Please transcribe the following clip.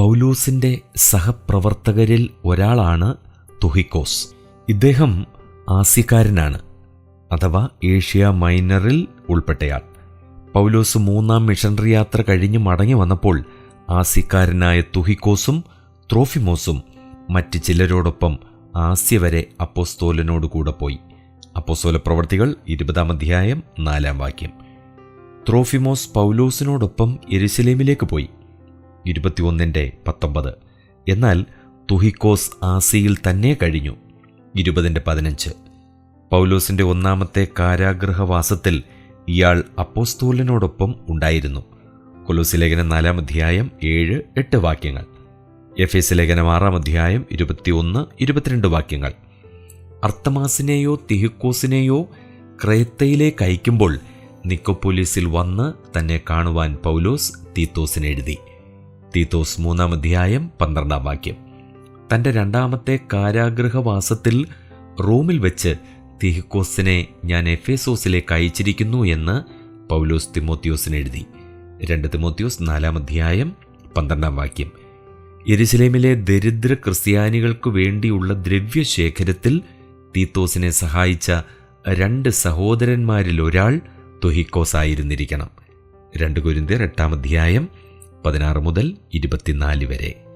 പൗലൂസിന്റെ സഹപ്രവർത്തകരിൽ ഒരാളാണ് തുഹിക്കോസ്. ഇദ്ദേഹം ആസ്യക്കാരനാണ് അഥവാ ഏഷ്യ മൈനറിൽ ഉൾപ്പെട്ടയാൾ. പൗലോസ് മൂന്നാം മിഷണറി യാത്ര കഴിഞ്ഞ് മടങ്ങി വന്നപ്പോൾ ആസ്യക്കാരനായ തുഹിക്കോസും ത്രോഫിമോസും മറ്റ് ചിലരോടൊപ്പം ആസ്യ വരെ അപ്പോസ്തോലനോട് കൂടെ പോയി. അപ്പോസ്തോല പ്രവർത്തികൾ ഇരുപതാം അധ്യായം നാലാം വാക്യം. ത്രോഫിമോസ് പൗലോസിനോടൊപ്പം എരുസലേമിലേക്ക് പോയി. ഇരുപത്തിയൊന്നിന്റെ പത്തൊമ്പത്. എന്നാൽ തുഹിക്കോസ് ആസിയിൽ തന്നെ കഴിഞ്ഞു. ഇരുപതിന്റെ പതിനഞ്ച്. പൗലോസിന്റെ ഒന്നാമത്തെ കാരാഗ്രഹവാസത്തിൽ ഇയാൾ അപ്പോസ്തോലിനോടൊപ്പം ഉണ്ടായിരുന്നു. കൊലോസി ലേഖനം നാലാം അധ്യായം ഏഴ് എട്ട് വാക്യങ്ങൾ. എഫ് എസ് ലേഖനം ആറാം അധ്യായം ഇരുപത്തിയൊന്ന് ഇരുപത്തിരണ്ട് വാക്യങ്ങൾ. അർത്തമാസിനെയോ തിഹിക്കോസിനെയോ ക്രേത്തയിലേക്ക് അയക്കുമ്പോൾ നിക്കോപോലീസിൽ വന്ന് തന്നെ കാണുവാൻ പൗലോസ് തീത്തോസിന് എഴുതി. തീത്തോസ് മൂന്നാം അധ്യായം പന്ത്രണ്ടാം വാക്യം. തന്റെ രണ്ടാമത്തെ കാരാഗ്രഹവാസത്തിൽ റോമിൽ വെച്ച് തിഹിക്കോസിനെ ഞാൻ എഫേസോസിലേക്ക് അയച്ചിരിക്കുന്നു എന്ന് പൗലോസ് തിമോത്യോസിന് എഴുതി. രണ്ട് തിമോത്തിയോസ് നാലാം അധ്യായം പന്ത്രണ്ടാം വാക്യം. യെരുസലേമിലെ ദരിദ്ര ക്രിസ്ത്യാനികൾക്ക് വേണ്ടിയുള്ള ദ്രവ്യശേഖരത്തിൽ തീത്തോസിനെ സഹായിച്ച രണ്ട് സഹോദരന്മാരിൽ ഒരാൾ തുഹിക്കോസായിരുന്നിരിക്കണം രണ്ട് കുരിന്തിയർ എട്ടാം അധ്യായം പതിനാറ് മുതൽ ഇരുപത്തിനാല് വരെ.